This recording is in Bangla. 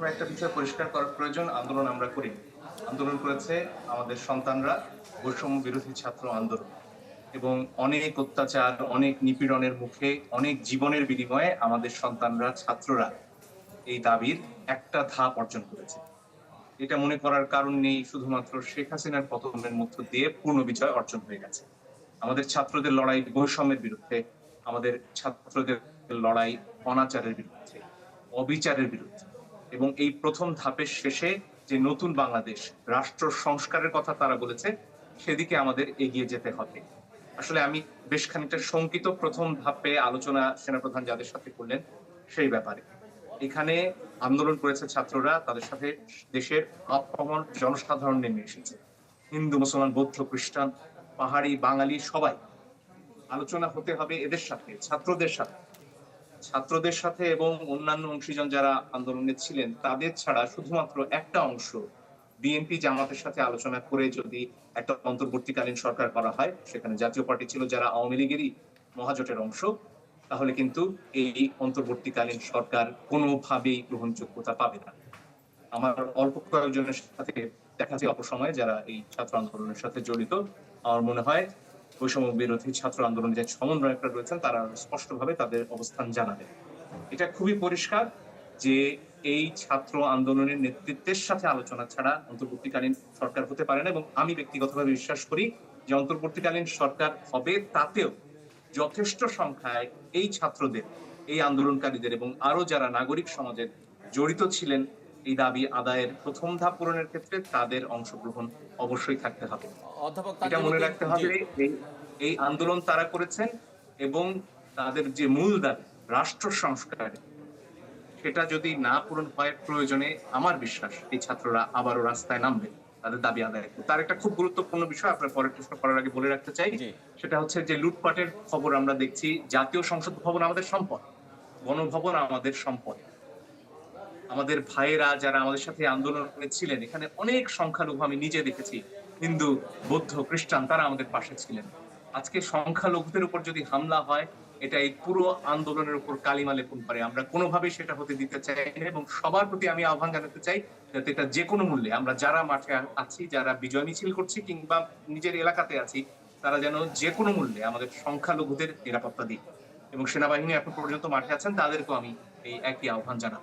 প্রথমে একটা বিষয় পরিষ্কার করার প্রয়োজন, আন্দোলন আমরা করি। আন্দোলন করেছে আমাদের সন্তানরা, বৈষম্য বিরোধী ছাত্র আন্দোলন। এবং অনেক অত্যাচার, অনেক নিপীড়নের মুখে, অনেক জীবনের বিনিময়ে আমাদের সন্তানরা, ছাত্ররা এই দাবির একটা ধাপ অর্জন করেছে। এটা মনে করার কারণ নেই শুধুমাত্র শেখ হাসিনার পতনের মধ্য দিয়ে পূর্ণ বিজয় অর্জন হয়ে গেছে। আমাদের ছাত্রদের লড়াই বৈষম্যের বিরুদ্ধে, আমাদের ছাত্রদের লড়াই অনাচারের বিরুদ্ধে, অবিচারের বিরুদ্ধে। এবং এই প্রথম ধাপের শেষে যে নতুন বাংলাদেশ রাষ্ট্র সংস্কারের কথা তারা বলেছে, সেদিকে আমাদের এগিয়ে যেতে হবে। আসলে আমি বেশ খানিকটা শঙ্কিত প্রথম ধাপে আলোচনা সেনাপ্রধান যাদের সাথে করলেন সেই ব্যাপারে। এখানে আন্দোলন করেছে ছাত্ররা, তাদের সাথে দেশের আপামর জনসাধারণ নেমে এসেছে। হিন্দু, মুসলমান, বৌদ্ধ, খ্রিস্টান, পাহাড়ি, বাঙালি সবাই আলোচনা হতে হবে এদের সাথে, ছাত্রদের সাথে। ছাত্রদের সাথে এবং অন্যান্য অংশীজন যারা আন্দোলনে ছিলেন, তাদের ছাড়া শুধুমাত্র একটা অংশ বিএনপি জামাতের সাথে আলোচনা করে যদি একটা অন্তর্বর্তীকালীন সরকার করা হয়, সেখানে জাতীয় পার্টি ছিল যারা আওয়ামী লীগেরই মহাজোটের অংশ, তাহলে কিন্তু এই অন্তর্বর্তীকালীন সরকার কোনোভাবেই গ্রহণযোগ্যতা পাবে না। আমার অল্প কয়েকজনের সাথে দেখা যায় অপসময়ে যারা এই ছাত্র আন্দোলনের সাথে জড়িত, আমার মনে হয় বৈষম্য বিরোধী ছাত্র আন্দোলনের যে সমন্বয়করা রয়েছেন তারা স্পষ্টভাবে তাদের অবস্থান জানাবেন এটা খুবই পরিষ্কার যে এই ছাত্র আন্দোলনের নেতৃত্বের সাথে আলোচনা ছাড়া অন্তর্বর্তীকালীন সরকার হতে পারে না এবং আমি ব্যক্তিগতভাবে বিশ্বাস করি যে অন্তর্বর্তীকালীন সরকার হবে তাতেও যথেষ্ট সংখ্যায় এই ছাত্রদের, এই আন্দোলনকারীদের এবং আরও যারা নাগরিক সমাজের জড়িত ছিলেন এই দাবি আদায়ের প্রথম ধাপ পূরণের ক্ষেত্রে তাদের অংশগ্রহণ অবশ্যই থাকতে হবে। এটা মনে রাখতে হবে এই আন্দোলন তারা করেছেন এবং তাদের যে মূল দাবি রাষ্ট্র সংস্কার সেটা যদি না পূরণ হয় প্রয়োজনে আমার বিশ্বাস এই ছাত্ররা আবারও রাস্তায় নামবে তাদের দাবি আদায়। তার একটা খুব গুরুত্বপূর্ণ বিষয় আপনার পরের প্রশ্ন করার আগে বলে রাখতে চাই সেটা হচ্ছে যে লুটপাটের খবর আমরা দেখছি জাতীয় সংসদ ভবন আমাদের সম্পদ গণভবন আমাদের সম্পদ। আমাদের ভাইয়েরা যারা আমাদের সাথে আন্দোলনে ছিলেন এখানে অনেক সংখ্যালঘু আমি নিজে দেখেছি, হিন্দু, বৌদ্ধ, খ্রিস্টান, তারা আমাদের পাশে ছিলেন। আজকে সংখ্যালঘুদের উপর যদি হামলা হয়, এটা এই পুরো আন্দোলনের উপর কালিমা লেপন করে। আমরা কোনোভাবেই সেটা হতে দিতে চাই এবং সবার প্রতি আমি আহ্বান জানাতে চাই যাতে এটা যে কোনো মূল্যে, আমরা যারা মাঠে আছি, যারা বিজয় মিছিল করছি কিংবা নিজের এলাকাতে আছি, তারা যেন যে কোনো মূল্যে আমাদের সংখ্যালঘুদের নিরাপত্তা দিই এবং সেনাবাহিনী এখন পর্যন্ত মাঠে আছেন, তাদেরকেও আমি এই একই আহ্বান জানাব।